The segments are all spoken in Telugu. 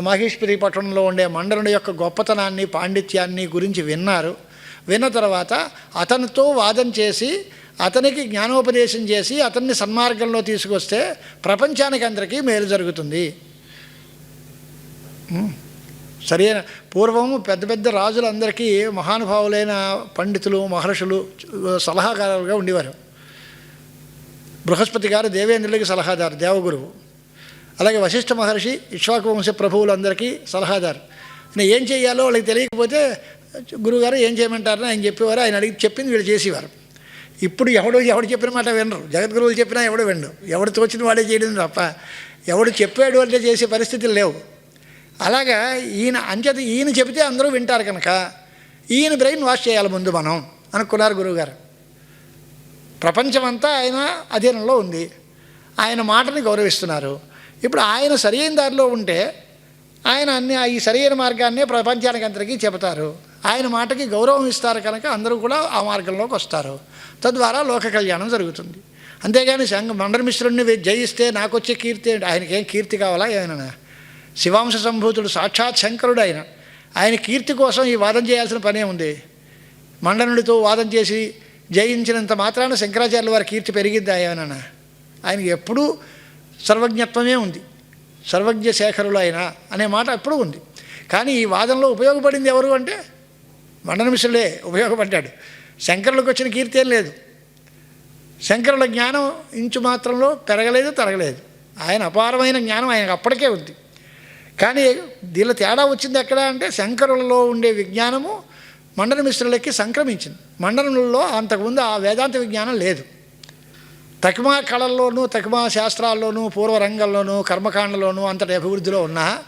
మహేశ్వరి పట్టణంలో ఉండే మండలుడి యొక్క గొప్పతనాన్ని పాండిత్యాన్ని గురించి విన్నారు. విన్న తర్వాత అతనితో వాదం చేసి అతనికి జ్ఞానోపదేశం చేసి అతన్ని సన్మార్గంలో తీసుకొస్తే ప్రపంచానికి అందరికీ మేలు జరుగుతుంది. సరైన పూర్వం పెద్ద పెద్ద రాజులందరికీ మహానుభావులైన పండితులు మహర్షులు సలహాదారులుగా ఉండేవారు. బృహస్పతి గారు దేవేంద్రుడికి సలహాదారు దేవగురువు. అలాగే వశిష్ఠ మహర్షి ఇక్ష్వాకు వంశ ప్రభువులందరికీ సలహాదారు. నేను ఏం చేయాలో వాళ్ళకి తెలియకపోతే గురువుగారు ఏం చేయమంటారని ఆయన చెప్పేవారు ఆయన అడిగి చెప్పింది వీళ్ళు చేసేవారు. ఇప్పుడు ఎవడు ఎవడు చెప్పిన మాట వినరు. జగద్గురువులు చెప్పినా ఎవడు వినడు. ఎవడు తోచిన వాడే చేయడం తప్ప ఎవడు చెప్పాడు అంటే చేసే పరిస్థితులు లేవు. అలాగా ఈయన అంచేత ఈయన చెబితే అందరూ వింటారు కనుక ఈయన బ్రెయిన్ వాష్ చేయాలి ముందు మనం అనుకున్నారు గురువుగారు ప్రపంచమంతా ఆయన అధీనంలో ఉంది. ఆయన మాటని గౌరవిస్తున్నారు. ఇప్పుడు ఆయన సరైన దారిలో ఉంటే ఆయన అన్ని ఈ సరైన మార్గాన్నే ప్రపంచానికి అందరికీ చెబుతారు. ఆయన మాటకి గౌరవం ఇస్తారు కనుక అందరూ కూడా ఆ మార్గంలోకి వస్తారు. తద్వారా లోక కళ్యాణం జరుగుతుంది. అంతేగాని సంఘ మండలమిశ్రుడిని జయిస్తే నాకు వచ్చే కీర్తి ఆయనకేం ఆయనకి ఏం కీర్తి కావాలా? ఆయన శివాంశ సంభూతుడు సాక్షాత్ శంకరుడు ఆయన. ఆయన కీర్తి కోసం ఈ వాదం చేయాల్సిన పనే ఉంది. మండనుడితో వాదం చేసి జయించినంత మాత్రాన శంకరాచార్యుల వారి కీర్తి పెరిగిద్ది ఆయన ఆయనకి ఎప్పుడూ సర్వజ్ఞత్వమే ఉంది. సర్వజ్ఞ శేఖరులు ఆయన అనే మాట ఎప్పుడూ ఉంది. కానీ ఈ వాదనలో ఉపయోగపడింది ఎవరు అంటే మండనమిశ్రుడే ఉపయోగపడ్డాడు. శంకరులకు వచ్చిన కీర్తి ఏం లేదు. శంకరుల జ్ఞానం ఇంచు మాత్రంలో పెరగలేదు తరగలేదు. ఆయన అపారమైన జ్ఞానం ఆయనకు అప్పటికే ఉంది. కానీ దీనిలో తేడా వచ్చింది ఎక్కడ అంటే శంకరులలో ఉండే విజ్ఞానము మండన మిశ్రులకి సంక్రమించింది. మండనంలో అంతకుముందు ఆ వేదాంత విజ్ఞానం లేదు. తకిమా కళల్లోనూ తకిమా శాస్త్రాల్లోనూ పూర్వరంగంలోనూ కర్మకాండలోనూ అంతటి అభివృద్ధిలో ఉన్నా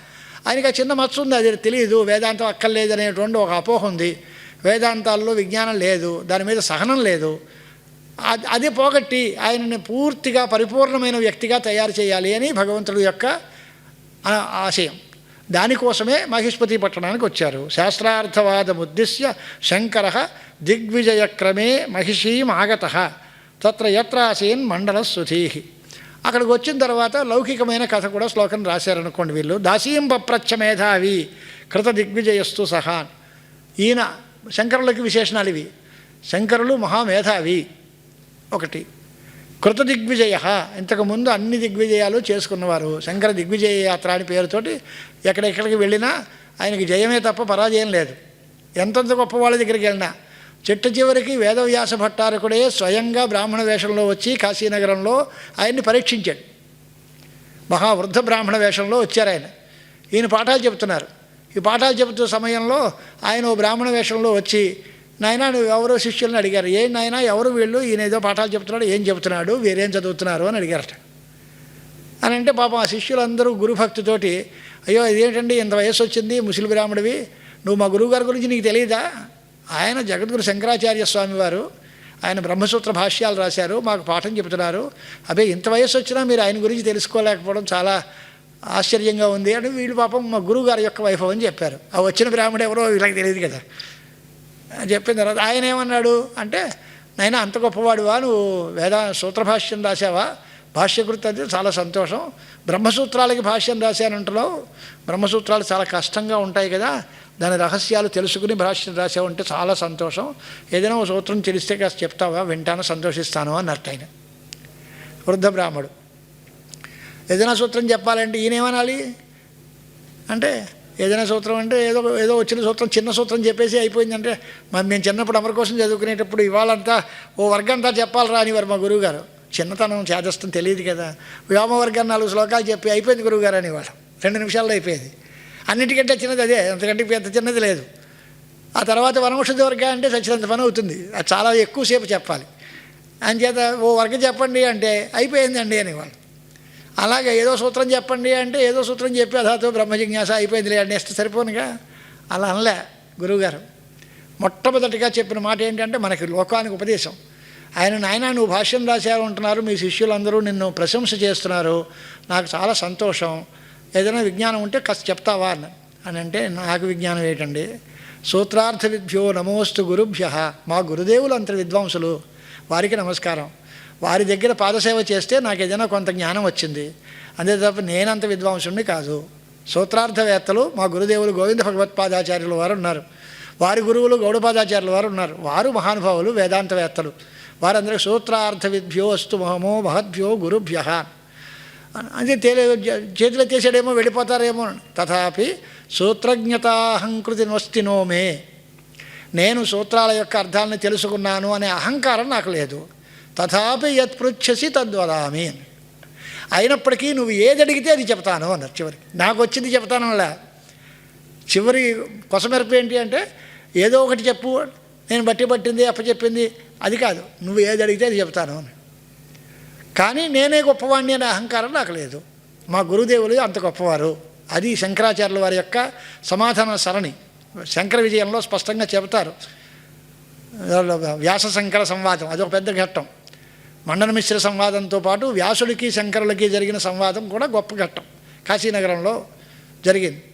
ఆయనకి చిన్న మచ్చ ఉంది అది తెలియదు వేదాంతం అక్కర్లేదనేటువంటి ఒక అపోహ ఉంది. వేదాంతాల్లో విజ్ఞానం లేదు దాని మీద సహనం లేదు. అది అది పోగొట్టి ఆయనని పూర్తిగా పరిపూర్ణమైన వ్యక్తిగా తయారు చేయాలి అని భగవంతుడు యొక్క ఆశయం. దానికోసమే మహిష్పతి పట్టణానికి వచ్చారు. శాస్త్రార్థవాదముద్దిశ్య శంకర దిగ్విజయక్రమే మహిషీం ఆగత. తత్ర యత్రాసీన్ మండల సుధీహి. అక్కడికి వచ్చిన తర్వాత లౌకికమైన కథ కూడా శ్లోకం రాశారనుకోండి వీళ్ళు. దాసీం పప్రచ్చ మేధావి కృత దిగ్విజయస్తు సహా ఈయన శంకరులకి విశేషణాలు ఇవి. శంకరులు మహామేధావి ఒకటి. కృత దిగ్విజయ. ఇంతకుముందు అన్ని దిగ్విజయాలు చేసుకున్నవారు. శంకర దిగ్విజయ యాత్ర అని పేరుతోటి ఎక్కడెక్కడికి వెళ్ళినా ఆయనకి జయమే తప్ప పరాజయం లేదు. ఎంతంత గొప్ప వాళ్ళ దగ్గరికి వెళ్ళినా చిట్ట చివరికి వేదవ్యాస భట్టారకుడే స్వయంగా బ్రాహ్మణ వేషంలో వచ్చి కాశీనగరంలో ఆయన్ని పరీక్షించాడు. మహావృద్ధ బ్రాహ్మణ వేషంలో వచ్చారు ఆయన. ఈయన పాఠాలు చెబుతున్నారు. ఈ పాఠాలు చెబుతున్న సమయంలో ఆయన ఓ బ్రాహ్మణ వేషంలో వచ్చి నాయన నువ్వు ఎవరో శిష్యుల్ని అడిగారు. ఏం నాయన ఎవరు వీళ్ళు? ఈయన ఏదో పాఠాలు చెప్తున్నాడు ఏం చెబుతున్నాడు? వీరేం చదువుతున్నారు? అని అడిగారట. అని అంటే పాపం ఆ శిష్యులందరూ గురుభక్తితోటి అయ్యో ఇదేంటండి? ఇంత వయసు వచ్చింది ముసలి బ్రాహ్మడివి నువ్వు మా గురువుగారి గురించి నీకు తెలియదా ఆయన జగద్గురు శంకరాచార్య స్వామి వారు ఆయన బ్రహ్మసూత్ర భాష్యాలు రాశారు మాకు పాఠం చెబుతున్నారు. అదే ఇంత వయసు వచ్చినా మీరు ఆయన గురించి తెలుసుకోలేకపోవడం చాలా ఆశ్చర్యంగా ఉంది అని వీళ్ళు పాపం మా గురువుగారి యొక్క వైభవం చెప్పారు. ఆ వచ్చిన బ్రాహ్మడు ఎవరో వీళ్ళకి తెలియదు కదా. చెప్పిన తర్వాత ఆయన ఏమన్నాడు అంటే నైనా అంత గొప్పవాడువా? నువ్వు వేద సూత్రభాష్యం రాసావా భాష్యకృతి అది చాలా సంతోషం. బ్రహ్మసూత్రాలకి భాష్యం రాశానంటున్నావు. బ్రహ్మసూత్రాలు చాలా కష్టంగా ఉంటాయి కదా. దాని రహస్యాలు తెలుసుకుని భాష్యం రాసావంటే చాలా సంతోషం. ఏదైనా ఒక సూత్రం తెలిస్తే కాస్త చెప్తావా? వింటాను సంతోషిస్తాను అన్నట్టు ఆయన. వృద్ధ బ్రాహ్మడు. ఏదైనా సూత్రం చెప్పాలంటే ఈయనేమనాలి అంటే ఏదైనా సూత్రం అంటే ఏదో ఏదో వచ్చిన సూత్రం చిన్న సూత్రం చెప్పేసి అయిపోయిందంటే మరి మేము చిన్నప్పుడు అమర కోసం చదువుకునేటప్పుడు ఇవాళంతా ఓ వర్గంతా చెప్పాలరా అనేవారు మా గురువుగారు. చిన్నతనం చేదస్తం తెలియదు కదా. వ్యోమవర్గాన్ని నాలుగు శ్లోకాలు చెప్పి అయిపోయింది గురువుగారు అనేవాడు రెండు నిమిషాల్లో అయిపోయేది. అన్నిటికంటే చిన్నది అదే అంతకంటే పెద్ద చిన్నది లేదు. ఆ తర్వాత వనముషధ వర్గ అంటే సచ్చినంత పని అవుతుంది. అది చాలా ఎక్కువసేపు చెప్పాలి. అంచేత ఓ వర్గం చెప్పండి అంటే అయిపోయిందండి అనేవాళ్ళు అలాగే ఏదో సూత్రం చెప్పండి అంటే ఏదో సూత్రం చెప్పి అధాతో బ్రహ్మ జిజ్ఞాస అయిపోయిందిలే నెక్స్ట్ సరిపోనుగా. అలా అనలే గురువుగారు. మొట్టమొదటిగా చెప్పిన మాట ఏంటంటే మనకి లోకానికి ఉపదేశం. ఆయన నాయన నువ్వు భాష్యం రాశారు అంటున్నారు మీ శిష్యులందరూ నిన్ను ప్రశంస చేస్తున్నారు. నాకు చాలా సంతోషం. ఏదైనా విజ్ఞానం ఉంటే కాస్త చెప్తావా అని అని అంటే నాకు విజ్ఞానం ఏంటండి? సూత్రార్థ విద్భ్యో నమోస్తు గురుభ్య. మా గురుదేవులు అంత విద్వాంసులు. వారికి నమస్కారం. వారి దగ్గర పాదసేవ చేస్తే నాకు ఏదైనా కొంత జ్ఞానం వచ్చింది. అంతే తప్ప నేనంత విద్వాంసుడిని కాదు. సూత్రార్థవేత్తలు మా గురుదేవులు గోవింద భగవత్పాదాచార్యులు వారు ఉన్నారు. వారి గురువులు గౌడపాదాచార్యుల వారు ఉన్నారు. వారు మహానుభావులు వేదాంతవేత్తలు. వారందరూ సూత్రార్థ విద్భ్యో అస్తు మహమో మహద్భ్యో గురుభ్య. అంటే తేలే చేతిలో తీసాడేమో వెళ్ళిపోతారేమో. తథాపి సూత్రజ్ఞతాహంకృతి నొస్తినో మే. నేను సూత్రాల యొక్క అర్థాలను తెలుసుకున్నాను అనే అహంకారం నాకు లేదు. తథాపి యత్ పృచ్ఛసి తద్వదామి అయినప్పటికీ నువ్వు ఏది అడిగితే అది చెప్తాను అన్నారు చివరికి. నాకు వచ్చింది చెప్తాను అలా. చివరి కొసమెరపు ఏంటి అంటే ఏదో ఒకటి చెప్పు నేను బట్టి పట్టింది అప్పచెప్పింది అది కాదు. నువ్వు ఏది అడిగితే అది చెప్తాను అని కానీ నేనే గొప్పవాణ్ణి అనే అహంకారం నాకు లేదు. మా గురుదేవులు అంత గొప్పవారు. అది శంకరాచార్యుల వారి యొక్క సమాధాన సరణి. శంకర విజయంలో స్పష్టంగా చెబుతారు. వ్యాస శంకర సంవాదం అదొక పెద్ద ఘట్టం. మండన మిశ్ర సంవాదంతో పాటు వ్యాసుడికి శంకరులకి జరిగిన సంవాదం కూడా గొప్ప ఘట్టం. కాశీనగరంలో జరిగింది.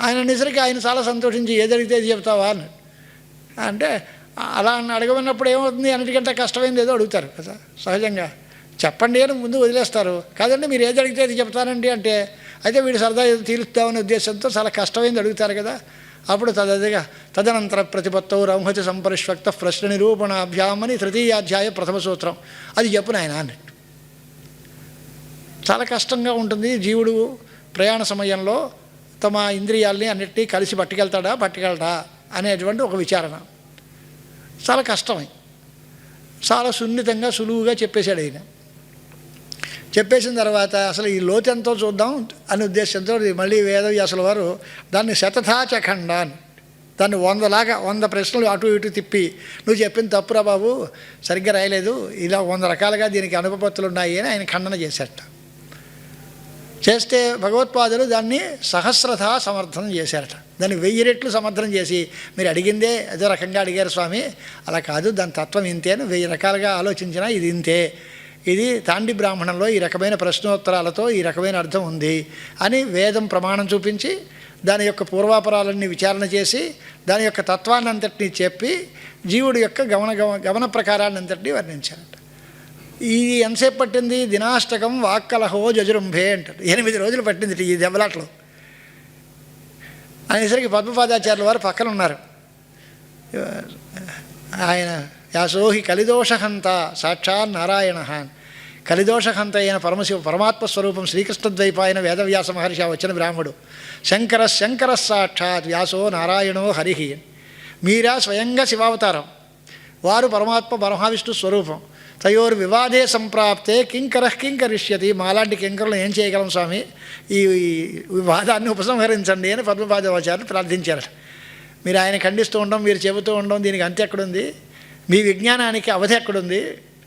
ఆయన నిసరికి ఆయన చాలా సంతోషించి ఏది అడిగితే చెప్తావా అని. అంటే అలా అని అడగమన్నప్పుడు ఏమవుతుంది? అన్నిటికంటే కష్టమైంది ఏదో అడుగుతారు కదా సహజంగా. చెప్పండి అని ముందు వదిలేస్తారు. కాదండి మీరు ఏది అడిగితే అది చెప్తానండి అంటే అయితే వీడు సరదా ఏదో తీరుస్తామనే ఉద్దేశంతో చాలా కష్టమైంది అడుగుతారు కదా. అప్పుడు తదదిగా తదనంతర ప్రతిపత్తవు రౌహతి సంపరిష్వక్త ప్రశ్న నిరూపణాభ్యాం అని తృతీయాధ్యాయ ప్రథమ సూత్రం. అది చెప్పు నాయన అన్నట్టు. చాలా కష్టంగా ఉంటుంది. జీవుడు ప్రయాణ సమయంలో తమ ఇంద్రియాల్ని అన్నిటినీ కలిసి పట్టుకెళ్తాడా పట్టుకెళ్తా అనేటువంటి ఒక విచారణ. చాలా కష్టమే చాలా సున్నితంగా సులువుగా చెప్పేశాడు ఆయన చెప్పేసిన తర్వాత అసలు ఈ లోతెంతో చూద్దాం అనే ఉద్దేశంతో మళ్ళీ వేదవ్యాసుల వారు దాన్ని శతథాచఖండ అని దాన్ని వందలాగా వంద ప్రశ్నలు అటు ఇటు తిప్పి నువ్వు చెప్పిన తప్పురా బాబు సరిగ్గా రాయలేదు ఇలా వంద రకాలుగా దీనికి అనుభవత్తులు ఉన్నాయి అని ఆయన ఖండన చేశారట. చేస్తే భగవత్పాదులు దాన్ని సహస్రథ సమర్థనం చేశారట. దాన్ని వెయ్యి రెట్లు సమర్థనం చేసి మీరు అడిగిందే ఏదో రకంగా అడిగారు స్వామి అలా కాదు దాని తత్వం ఇంతే అని వెయ్యి రకాలుగా ఆలోచించినా ఇది ఇంతే ఇది తాండి బ్రాహ్మణంలో ఈ రకమైన ప్రశ్నోత్తరాలతో ఈ రకమైన అర్థం ఉంది అని వేదం ప్రమాణం చూపించి దాని యొక్క పూర్వాపరాలన్నీ విచారణ చేసి దాని యొక్క తత్వాన్ని అంతటినీ చెప్పి జీవుడి యొక్క గమన గమన ప్రకారాన్ని అంతటినీ వర్ణించారట. ఇది ఎంతసేపు పట్టింది? దినాష్టకం వాక్కలహో జజురుంభే అంటారు ఎనిమిది రోజులు పట్టింది ఈ దెబ్బలాట్లో. అనేసరికి పద్మపాదాచార్యుల వారు పక్కన ఉన్నారు ఆయన యాసోహి కలిదోషహంత సాక్షాత్ నారాయణ కలిదోషహంత అయిన పరమశివ పరమాత్మ స్వరూపం శ్రీకృష్ణద్వైపాయన వేదవ్యాస మహర్షి వచ్చిన బ్రాహ్మడు. శంకర శంకర సాక్షాత్ వ్యాసో నారాయణో హరిహి మీరా స్వయంగా శివావతారం. వారు పరమాత్మ పరమహావిష్ణు స్వరూపం. తయోర్ వివాదే సంప్రాప్తే కింకర కింకరిష్యతి. మాలాంటి కింకరులు ఏం చేయగలం స్వామి? ఈ వివాదాన్ని ఉపసంహరించండి అని పద్మపాదవాచార్యులు ప్రార్థించారు మీరు ఆయన ఖండిస్తూ ఉండడం మీరు చెబుతూ ఉండడం దీనికి అంత్యక్కడుంది మీ విజ్ఞానానికి అవధి ఎక్కడుంది?